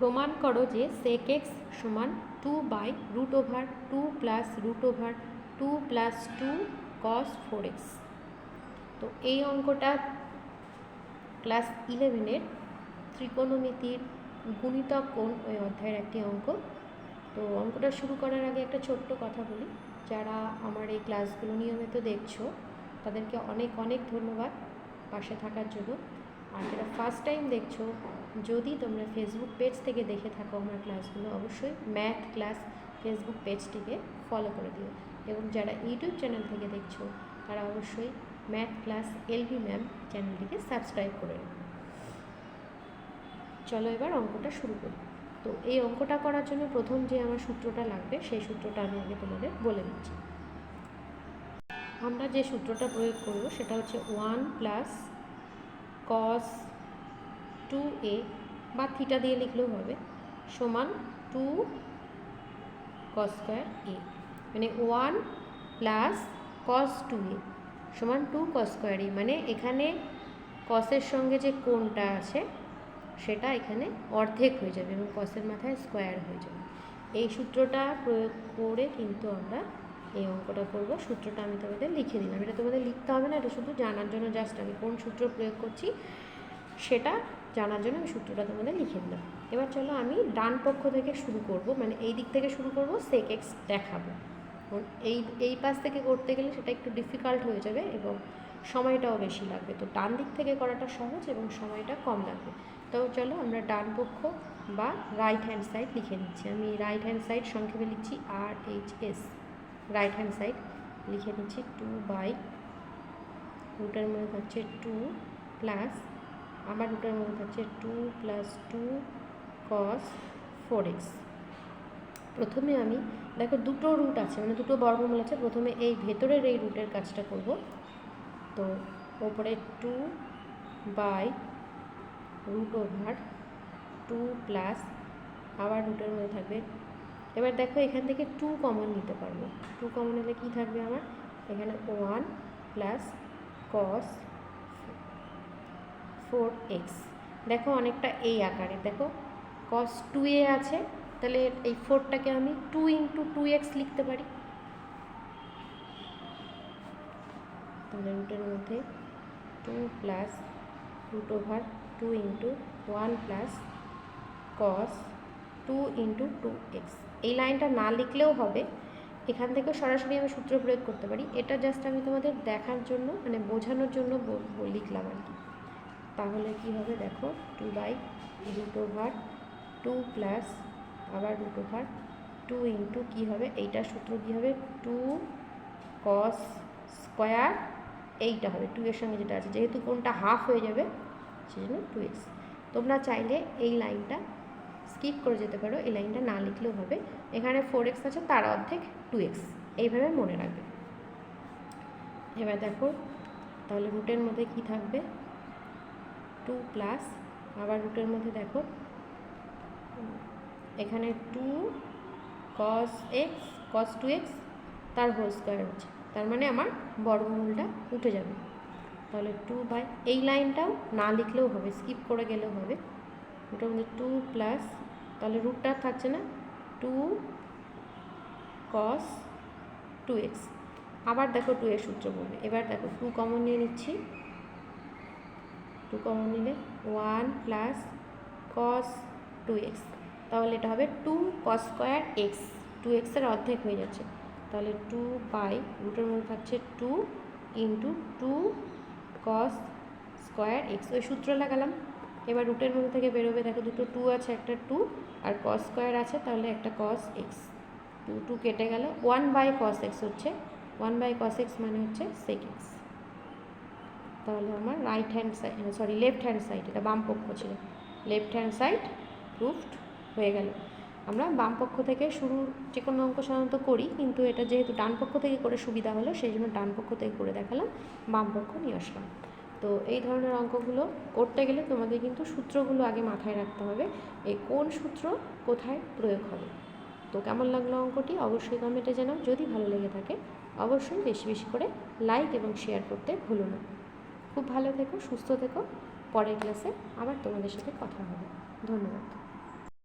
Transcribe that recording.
প্রমাণ করো যে সেক এক্স সমান two by root over two plus root over two plus two cos four x তো এই অঙ্কটা ক্লাস ইলেভেনের ত্রিকোণমিতির গুণিতক কোণ ওই অধ্যায়ের একটি অঙ্ক। তো অঙ্কটা শুরু করার আগে একটা ছোট্ট কথা বলি। যারা আমার এই ক্লাসগুলো নিয়মিত দেখছ, তাদেরকে অনেক অনেক ধন্যবাদ পাশে থাকার জন্য। আর যারা ফার্স্ট টাইম দেখছ, যদি তোমরা ফেসবুক পেজ থেকে দেখে থাকো আমার ক্লাসগুলো অবশ্যই ম্যাথ ক্লাস ফেসবুক পেজটিকে ফলো করে দিও। এবং যারা ইউটিউব চ্যানেল থেকে দেখছ, তারা অবশ্যই ম্যাথ ক্লাস এলভি ম্যাম চ্যানেলটিকে সাবস্ক্রাইব করে নেবে চলো এবার অঙ্কটা শুরু করি। তো এই অঙ্কটা করার জন্য প্রথম যে আমার সূত্রটা লাগবে, সেই সূত্রটা আমি আগে তোমাদের বলে দিচ্ছি। আমরা যে সূত্রটা প্রয়োগ করব, সেটা হচ্ছে one plus cos two A বা থিটা দিয়ে লিখলেও হবে সমান টু কস স্কোয়ার এ মানে one plus cos two A সমান টু কস স্কোয়ার এ মানে এখানে কসের সঙ্গে যে কোণটা আছে, সেটা এখানে অর্ধেক হয়ে যাবে এবং কসের মাথায় স্কোয়ার হয়ে যাবে। এই সূত্রটা প্রয়োগ করে কিন্তু আমরা এই অঙ্কটা করব। সূত্রটা আমি তোমাদের লিখে দিলাম এটা তোমাদের লিখতে হবে না, এটা শুধু জানার জন্য জাস্ট আমি কোন সূত্র প্রয়োগ করছি সেটা জানার জন্য আমি সূত্রটা তোমাদের লিখে দিলাম। এবার চলো আমি ডান পক্ষ থেকে শুরু করব মানে এই দিক থেকে শুরু করব সেক এক্স দেখাবো। এই এই পাশ থেকে করতে গেলে সেটা একটু ডিফিকাল্ট হয়ে যাবে এবং সময়টাও বেশি লাগবে। তো ডান দিক থেকে করাটা সহজ এবং সময়টা কম লাগবে। তো চলো আমরা ডান পক্ষ বা রাইট হ্যান্ড সাইড লিখে নিচ্ছি। আমি রাইট হ্যান্ড সাইড সংক্ষেপে লিখছি R H S right hand side লিখে নিচ্ছি টু বাই রুটের মধ্যে থাকছে টু প্লাস আমার রুটের মধ্যে থাকছে two plus two cos four x প্রথমে আমি, দেখো দুটো রুট আছে মানে দুটো বর্গমূল আছে, প্রথমে এই ভেতরের এই রুটের কাজটা করব। তো ওপরে two by root over two plus আবার রুটের মধ্যে থাকবে এবার দেখো এখান থেকে টু কমন নিতে পারব। টু কমন নিলে কী থাকবে আমার? এখানে one plus cos four x দেখো অনেকটা এই আকারে। দেখো কস টু এ আছে, তাহলে এই ফোরটাকে আমি টু ইন্টু টু এক্স লিখতে পারি। তাহলে রুটের মধ্যে two plus root over two into one plus cos two into two x এই লাইনটা না লিখলেও হবে। এখান থেকে সরাসরি আমি সূত্র প্রয়োগ করতে পারি। এটা জাস্ট আমি তোমাদের দেখার জন্য মানে বোঝানোর জন্য লিখলাম আর কি। তাহলে কি হবে দেখো two by root over two plus আবার রুট ওভার টু ইন্টু কী হবে? এইটার সূত্র কী হবে? টু কস স্কোয়ার এইটা হবে। টু এর সঙ্গে যেটা আছে। যেহেতু কোনটা হাফ হয়ে যাবে সেই জন্য টু এক্স তোমরা চাইলে এই লাইনটা স্কিপ করে যেতে পারো, এই লাইনটা না লিখলেও হবে। এখানে ফোর এক্স আছে, তার অর্ধেক টু এক্স এইভাবে মনে রাখবে। এবার দেখো, তাহলে রুটের মধ্যে কি থাকবে? টু প্লাস আবার রুটের মধ্যে দেখো, এখানে two cos x cos two x তার হোল স্কোয়ার হচ্ছে। তার মানে আমার বর্গমূলটা উঠে যাবে। তাহলে টু বাই এই লাইনটাও না লিখলেও হবে স্কিপ করে গেলেও হবে। ওটার মধ্যে টু প্লাস তাহলে রুটটা থাকছে না টু কস টু এক্স আবার দেখো টু এর সূত্র বলবে। এবার দেখো টু কমন নিয়ে নিচ্ছি। টু কমন নিলে one plus cos two x তাহলে এটা হবে two cos square x two এক্সের অর্ধেক হয়ে যাচ্ছে। তাহলে টু বাই রুটের মধ্যে থাকছে two into two cos square x ওই সূত্র লাগালাম। এবার রুটের মধ্যে থেকে বেরোবে, দেখো দুটো টু আছে, একটা টু আর কস স্কোয়ার আছে, তাহলে একটা কস এক্স টু টু কেটে গেল। ওয়ান বাই কস এক্স হচ্ছে ওয়ান বাই কস এক্স মানে হচ্ছে সেক এক্স তাহলে আমার right hand side sorry left hand side এটা বাম পক্ষ ছিল। লেফট হ্যান্ড সাইড প্রুফড হয়ে গেল। আমরা বাম পক্ষ থেকে শুরু যে কোনো অঙ্ক সাধারণত করি, কিন্তু এটা যেহেতু ডান পক্ষ থেকে করে সুবিধা হলো, সেই জন্য ডান পক্ষ থেকে করে দেখালাম, বাম পক্ষ নিয়ে আসলাম। তো এই ধরনের অঙ্কগুলো করতে গেলে তোমাদের কিন্তু সূত্রগুলো আগে মাথায় রাখতে হবে এই কোন সূত্র কোথায় প্রয়োগ হবে। তো কেমন লাগল অঙ্কটি? অবশ্যই কমেন্টে জানাও। যদি ভালো লেগে থাকে, অবশ্যই বেশি বেশি করে লাইক এবং শেয়ার করতে ভুলো না। খুব ভালো থেকো, সুস্থ থেকো। পরের ক্লাসে আবার তোমাদের সাথে কথা হবে। ধন্যবাদ।